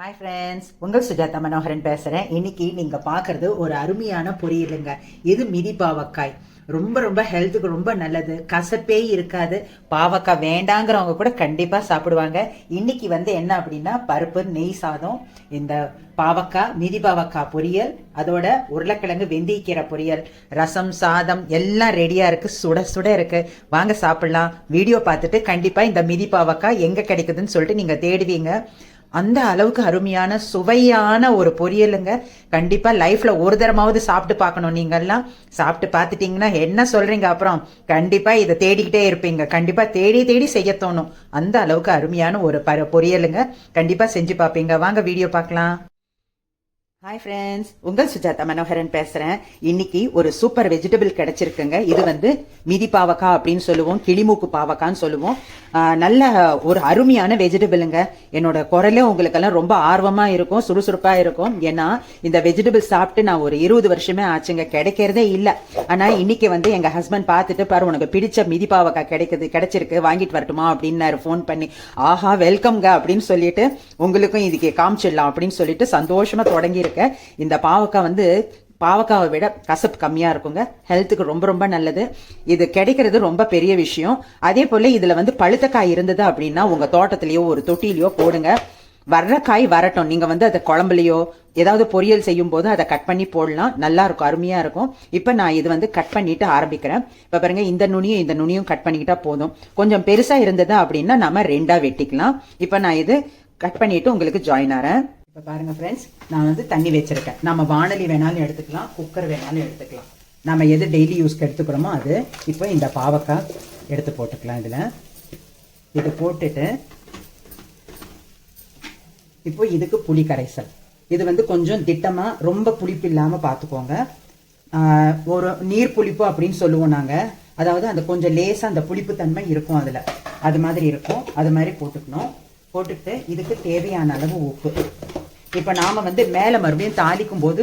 Hi friends உங்கள் சுஜாதா மனோகரன் பேசுகிறேன் இன்னைக்கு நீங்கள் பார்க்குறது ஒரு அருமையான பொரியலுங்க. இது மிதி பாவக்காய். ரொம்ப ரொம்ப ஹெல்த்துக்கு ரொம்ப நல்லது. கசப்பே இருக்காது. பாவக்காய் வேண்டாங்கிறவங்க கூட கண்டிப்பாக சாப்பிடுவாங்க. இன்னைக்கு வந்து என்ன அப்படின்னா பருப்பு நெய் சாதம் இந்த பாவக்காய் மிதி பாவக்காய் பொரியல் அதோட உருளைக்கிழங்கு வெந்தயக்கீரை பொரியல் ரசம் சாதம் எல்லாம் ரெடியாக இருக்குது சுட சுட இருக்குது வாங்க சாப்பிட்லாம். வீடியோ பார்த்துட்டு கண்டிப்பாக இந்த மிதி பாவக்காய் எங்கே கிடைக்குதுன்னு சொல்லிட்டு நீங்கள் தேடுவீங்க. அந்த அளவுக்கு அருமையான சுவையான ஒரு பொரியலுங்க. கண்டிப்பாக லைஃப்பில் ஒரு தரமாவது சாப்பிட்டு பார்க்கணும். நீங்கள்லாம் சாப்பிட்டு பார்த்துட்டிங்கன்னா என்ன சொல்கிறீங்க அப்புறம்? கண்டிப்பாக இதை தேடிக்கிட்டே இருப்பீங்க. கண்டிப்பாக தேடி தேடி செய்ய தோணும். அந்த அளவுக்கு அருமையான ஒரு ப பொரியலுங்க. கண்டிப்பாக செஞ்சு பார்ப்பீங்க. வாங்க வீடியோ பார்க்கலாம். ஹாய் ஃப்ரெண்ட்ஸ் உங்கள் சுஜாதா மனோகரன் பேசுகிறேன் இன்னைக்கு ஒரு சூப்பர் வெஜிடபிள் கிடைச்சிருக்குங்க. இது வந்து மிதி பாவக்காய் அப்படின்னு சொல்லுவோம் கிளிமூக்கு பாவக்கான்னு சொல்லுவோம். நல்ல ஒரு அருமையான வெஜிடபிளுங்க என்னோட குரலே உங்களுக்கெல்லாம் ரொம்ப ஆர்வமாக இருக்கும் சுறுசுறுப்பாக இருக்கும். ஏன்னா இந்த வெஜிடபிள் சாப்பிட்டு நான் ஒரு இருபது வருஷமே ஆச்சுங்க. கிடைக்கிறதே இல்லை. ஆனால் இன்னைக்கு வந்து எங்க ஹஸ்பண்ட் பார்த்துட்டு பாரு உனக்கு பிடிச்ச மிதி பாவக்காய் கிடைக்குது கிடைச்சிருக்கு வாங்கிட்டு வரட்டுமா? அப்படின்னாரு. ஃபோன் பண்ணி ஆஹா வெல்கம்ங்க அப்படின்னு சொல்லிட்டு உங்களுக்கும் இதுக்கு காமிச்சிடலாம் அப்படின்னு சொல்லிட்டு சந்தோஷமாக தொடங்கி இருக்கேன் இந்த பாவக்காய் வந்து பாவக்காவை விட கசப்பு கம்மியாக இருக்குங்க. ஹெல்த்துக்கு ரொம்ப ரொம்ப நல்லது. இது கிடைக்கிறது ரொம்ப பெரிய விஷயம். அதே போல் இதில் வந்து பழுத்த காய் இருந்தது அப்படின்னா உங்கள் தோட்டத்திலயோ ஒரு தொட்டிலையோ போடுங்க. வர்ற காய் வரட்டும். நீங்கள் வந்து அதை குழம்புலையோ ஏதாவது பொரியல் செய்யும் போது அதை கட் பண்ணி போடலாம். நல்லா இருக்கும் அருமையாக இருக்கும். இப்போ நான் இது வந்து கட் பண்ணிட்டு ஆரம்பிக்கிறேன். இப்போ பாருங்க இந்த நுனியும் இந்த நுனியும் கட் பண்ணிக்கிட்டா போதும். கொஞ்சம் பெருசாக இருந்தது அப்படின்னா நம்ம ரெண்டாக வெட்டிக்கலாம். இப்போ நான் இது கட் பண்ணிட்டு உங்களுக்கு ஜாயின் ஆறேன். இப்போ பாருங்க ஃப்ரெண்ட்ஸ் நான் வந்து தண்ணி வச்சிருக்கேன். நம்ம வானலி வேணாலும் எடுத்துக்கலாம் குக்கர் வேணாலும் எடுத்துக்கலாம். நம்ம எது டெய்லி யூஸ்க்கு எடுத்துக்கிறோமோ அது இப்போ இந்த பாவக்காய் எடுத்து போட்டுக்கலாம் இதில். இது போட்டுட்டு இப்போ இதுக்கு புளி கரைசல். இது வந்து கொஞ்சம் திட்டமாக ரொம்ப புளிப்பு இல்லாமல் பார்த்துக்கோங்க ஒரு நீர் புளிப்பு அப்படின்னு சொல்லுவோம் நாங்கள் அதாவது அந்த கொஞ்சம் லேசாக அந்த புளிப்பு தன்மை இருக்கும் அதில். அது மாதிரி இருக்கும். அது மாதிரி போட்டுக்கணும். போட்டுட்டு இதுக்கு தேவையான அளவு உப்பு. இப்போ நாம வந்து மேலே மறுபடியும் தாளிக்கும் போது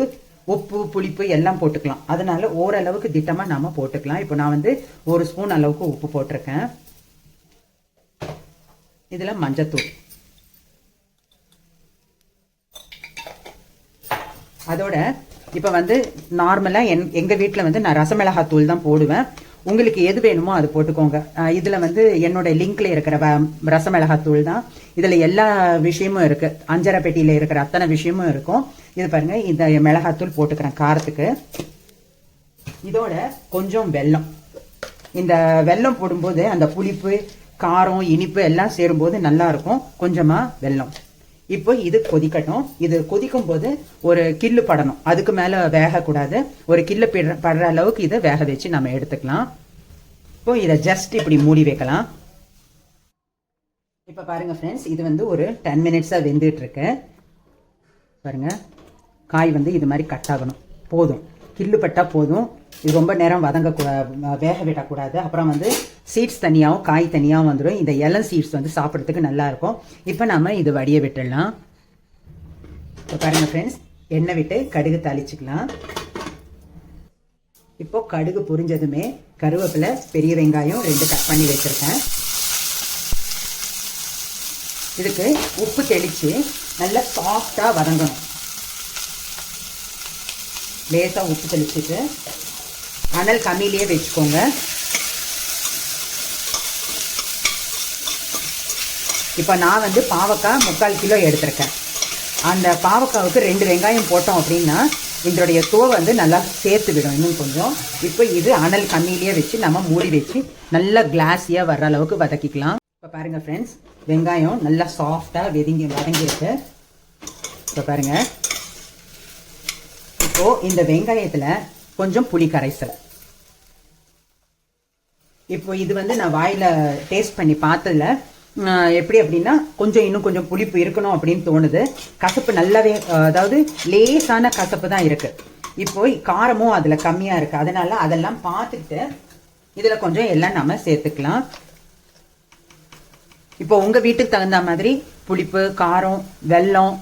உப்பு புளிப்பு எல்லாம் போட்டுக்கலாம். அதனால ஓரளவுக்கு திட்டமாக நாம போட்டுக்கலாம். இப்போ நான் வந்து ஒரு ஸ்பூன் அளவுக்கு உப்பு போட்டிருக்கேன். இதில் மஞ்சத்தூள். அதோட இப்போ வந்து நார்மலாக என் எங்கள் வீட்டில் வந்து நான் ரசமிளகாய் தூள் தான் போடுவேன். உங்களுக்கு எது வேணுமோ அது போட்டுக்கோங்க. இதில் வந்து என்னோட லிங்க்ல இருக்கிற வ- ரசமிளகாய் தான். இதில் எல்லா விஷயமும் இருக்கு. அஞ்சரை பெட்டியில் இருக்கிற அத்தனை விஷயமும் இருக்கும். இது பாருங்க இந்த மிளகாத்தூள் போட்டுக்கிறேன் காரத்துக்கு. இதோட கொஞ்சம் வெல்லம். இந்த வெல்லம் போடும்போது அந்த புளிப்பு காரம் இனிப்பு எல்லாம் சேரும்போது நல்லா இருக்கும். கொஞ்சமா வெல்லம். இப்போ இது கொதிக்கட்டும். இது கொதிக்கும் போது ஒரு கில்லு படணும். அதுக்கு மேல வேகக்கூடாது. ஒரு கில்லு பிடுற- படுற அளவுக்கு இதை வேக வச்சு நம்ம எடுத்துக்கலாம். இப்போ இதை ஜஸ்ட் இப்படி மூடி வைக்கலாம். இப்போ பாருங்க ஃப்ரெண்ட்ஸ் இது வந்து ஒரு டென் மினிட்ஸாக வெந்துட்டு இருக்கு பாருங்க. காய் வந்து இது மாதிரி கட் ஆகணும். போதும். கில்லு பட்டா போதும். இது ரொம்ப நேரம் வதங்க வேக விடக்கூடாது. அப்புறம் வந்து சீட்ஸ் தனியாகவும் காய் தனியாகவும் வந்துடும் இந்த இளம் சீட்ஸ் வந்து சாப்பிட்றதுக்கு நல்லா இருக்கும். இப்போ நம்ம இது வடிய விட்டுடலாம். இப்போ பாருங்கள் ஃப்ரெண்ட்ஸ் எண்ணெய் விட்டு கடுகு தாளிச்சிக்கலாம். இப்போ கடுகு புரிஞ்சதுமே கருவேப்பிலை பெரிய வெங்காயம் ரெண்டு கட் பண்ணி வச்சுருக்கேன். இதுக்கு உப்பு தெளித்து நல்லா சாஃப்டாக வதங்கணும். லேசாக உப்பு தெளிச்சுட்டு அனல் கம்மியிலேயே வச்சுக்கோங்க. இப்போ நான் வந்து பாவக்காய் முக்கால் கிலோ எடுத்திருக்கேன். அந்த பாவக்காவுக்கு ரெண்டு வெங்காயம் போட்டோம் அப்படின்னா இதனுடைய தோவை வந்து நல்லா சேர்த்து விடும் இன்னும் கொஞ்சம். இப்போ இது அனல் கம்மியிலேயே வச்சு நம்ம மூடி வச்சு நல்லா கிளாஸியாக வர்ற அளவுக்கு வதக்கிக்கலாம். இப்போ பாருங்க ஃப்ரெண்ட்ஸ் வெங்காயம் நல்லா சாஃப்டாக வெதுங்கி வதங்கியிருக்கு. இப்போ பாருங்கள் இப்போது இந்த வெங்காயத்தில் கொஞ்சம் புளி கரைசல். இப்போ இது வந்து நான் வாயில் டேஸ்ட் பண்ணி பார்த்ததுல எப்படி அப்படின்னா கொஞ்சம் இன்னும் கொஞ்சம் புளிப்பு இருக்கணும் அப்படின்னு தோணுது. கசப்பு நல்லாவே அதாவது லேசான கசப்பு தான் இருக்குது இப்போ காரமும் அதில் கம்மியாக இருக்குது அதனால் அதெல்லாம் பார்த்துட்டு இதில் கொஞ்சம் எல்லாம் நம்ம சேர்த்துக்கலாம். இப்போ உங்கள் வீட்டுக்கு தகுந்த மாதிரி புளிப்பு காரம் வெல்லம்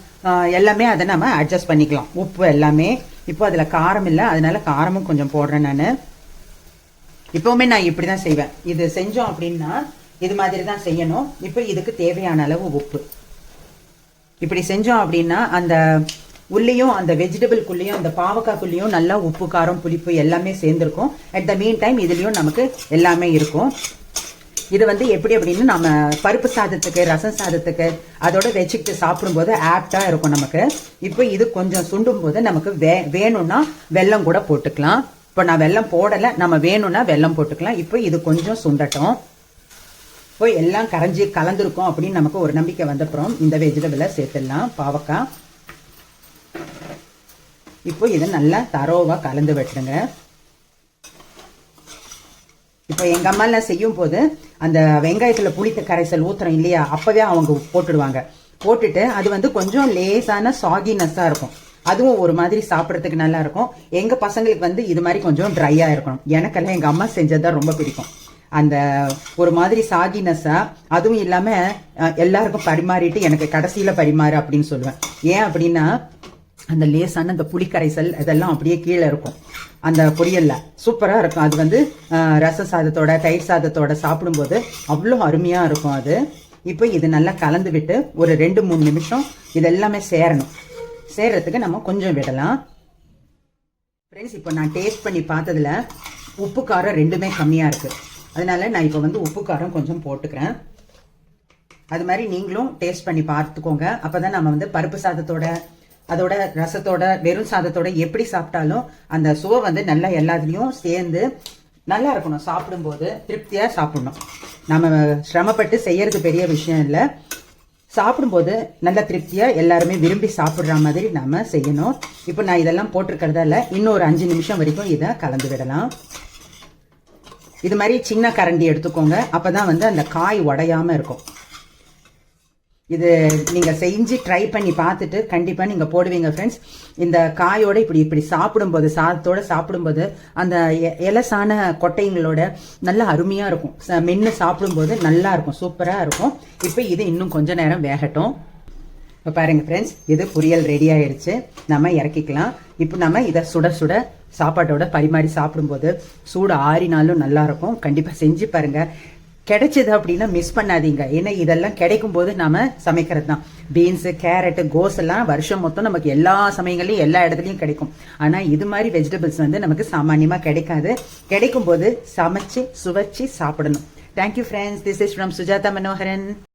எல்லாமே அதை நம்ம அட்ஜஸ்ட் பண்ணிக்கலாம். உப்பு எல்லாமே. இப்போ அதில் காரம் இல்லை அதனால காரமும் கொஞ்சம் போடுறேன் நான். இப்போவுமே நான் இப்படி தான் செய்வேன். இது செஞ்சோம் அப்படின்னா இது மாதிரி தான் செய்யணும். இப்போ இதுக்கு தேவையான அளவு உப்பு. இப்படி செஞ்சோம் அப்படின்னா அந்த உள்ளேயும் அந்த வெஜிடபிள்குள்ளேயும் அந்த பாவக்காய்க்குள்ளேயும் நல்லா உப்பு காரம் புளிப்பு எல்லாமே சேர்ந்துருக்கும். அட் த மீன் டைம் இதுலேயும் நமக்கு எல்லாமே இருக்கும். இது வந்து எப்படி அப்படின்னு நம்ம பருப்பு சாதத்துக்கு ரசம் சாதத்துக்கு அதோட வச்சுக்கிட்டு சாப்பிடும்போது ஆப்டாக இருக்கும் நமக்கு. இப்போ இது கொஞ்சம் சுண்டும் போது நமக்கு வே வேணும்னா வெல்லம் கூட போட்டுக்கலாம். இப்போ நான் வெல்லம் போடலை நம்ம வேணும்னா வெல்லம் போட்டுக்கலாம். இப்போ இது கொஞ்சம் சுண்டட்டும். இப்போ எல்லாம் கரைஞ்சி கலந்துருக்கும் அப்படின்னு நமக்கு ஒரு நம்பிக்கை வந்தப்புறம் இந்த வெஜிடபிளை சேர்த்துடலாம் பாவக்காய். இப்போ இதை நல்லா தரோவாக கலந்து வெட்டுங்க இப்போ எங்கள் அம்மாலாம் செய்யும் போது அந்த வெங்காயத்தில் புளித்த கரைசல் ஊத்துறோம் இல்லையா அப்போவே அவங்க போட்டுடுவாங்க. போட்டுட்டு அது வந்து கொஞ்சம் லேசான சாகினஸ்ஸாக இருக்கும். அதுவும் ஒரு மாதிரி சாப்பிட்றதுக்கு நல்லா இருக்கும். எங்கள் பசங்களுக்கு வந்து இது மாதிரி கொஞ்சம் ட்ரையாக இருக்கணும். எனக்கெல்லாம் எங்கள் அம்மா செஞ்சது தான் ரொம்ப பிடிக்கும். அந்த ஒரு மாதிரி சாகினஸா அதுவும் இல்லாமல் எல்லாருக்கும் பரிமாறிட்டு எனக்கு கடைசியில் பரிமாறு அப்படின்னு சொல்லுவேன். ஏன் அப்படின்னா அந்த லேசான அந்த புளிக்கரைசல் இதெல்லாம் அப்படியே கீழே இருக்கும். அந்த பொரியலில் சூப்பராக இருக்கும். அது வந்து ரச சாதத்தோட தயிர் சாதத்தோட சாப்பிடும்போது அவ்வளோ அருமையாக இருக்கும் அது. இப்போ இது நல்லா கலந்து விட்டு ஒரு ரெண்டு மூணு நிமிஷம் இது எல்லாமே சேரணும். சேர்றதுக்கு நம்ம கொஞ்சம் விடலாம். ஃப்ரெண்ட்ஸ் இப்போ நான் டேஸ்ட் பண்ணி பார்த்ததுல உப்பு காரம் ரெண்டுமே கம்மியாக இருக்குது அதனால நான் இப்போ வந்து உப்பு காரம் கொஞ்சம் போட்டுக்கிறேன். அது மாதிரி நீங்களும் டேஸ்ட் பண்ணி பார்த்துக்கோங்க. அப்போ தான் நம்ம வந்து பருப்பு சாதத்தோட அதோட ரசத்தோட வெறும் சாதத்தோட எப்படி சாப்பிட்டாலும் அந்த சுவை வந்து நல்லா எல்லாத்துலேயும் சேர்ந்து நல்லா இருக்கணும். சாப்பிடும்போது திருப்தியாக சாப்பிடணும். நம்ம சிரமப்பட்டு செய்யறது பெரிய விஷயம் இல்லை. சாப்பிடும்போது நல்ல திருப்தியாக எல்லாருமே விரும்பி சாப்பிட்ற மாதிரி நம்ம செய்யணும். இப்போ நான் இதெல்லாம் போட்டிருக்கிறதால இன்னும் ஒரு அஞ்சு நிமிஷம் வரைக்கும் இதை கலந்து விடலாம். இது மாதிரி சின்ன கரண்டி எடுத்துக்கோங்க. அப்போ தான் வந்து அந்த காய் உடையாமல் இருக்கும். இது நீங்கள் செஞ்சு ட்ரை பண்ணி பார்த்துட்டு கண்டிப்பாக நீங்கள் போடுவீங்க ஃப்ரெண்ட்ஸ் இந்த காயோட இப்படி இப்படி சாப்பிடும்போது சாதத்தோடு சாப்பிடும்போது அந்த எலசான கொட்டைங்களோட நல்லா அருமையாக இருக்கும். ச- சாப்பிடும்போது நல்லா இருக்கும் சூப்பராக இருக்கும். இப்போ இது இன்னும் கொஞ்ச நேரம் வேகட்டும். இப்போ பாருங்க ஃப்ரெண்ட்ஸ் இது பொரியல் ரெடி ஆயிடுச்சு நம்ம இறக்கிக்கலாம். இப்போ நம்ம இதை சுட சுட சாப்பாட்டோட பரிமாறி சாப்பிடும்போது சூடு ஆறினாலும் நல்லாயிருக்கும் கண்டிப்பாக செஞ்சு பாருங்கள் கிடைச்சது அப்படின்னா மிஸ் பண்ணாதீங்க. ஏன்னா இதெல்லாம் கிடைக்கும் போது நாம சமைக்கிறது தான் பீன்ஸு கேரட்டு கோஸ் எல்லாம் வருஷம் மொத்தம் நமக்கு எல்லா சமயங்களையும் எல்லா இடத்துலையும் கிடைக்கும். ஆனால் இது மாதிரி வெஜிடபிள்ஸ் வந்து நமக்கு சாமானியமாக கிடைக்காது. கிடைக்கும் போது சமைச்சு சுவைச்சு சாப்பிடணும். Thank you friends this is from Sujatha Manoharan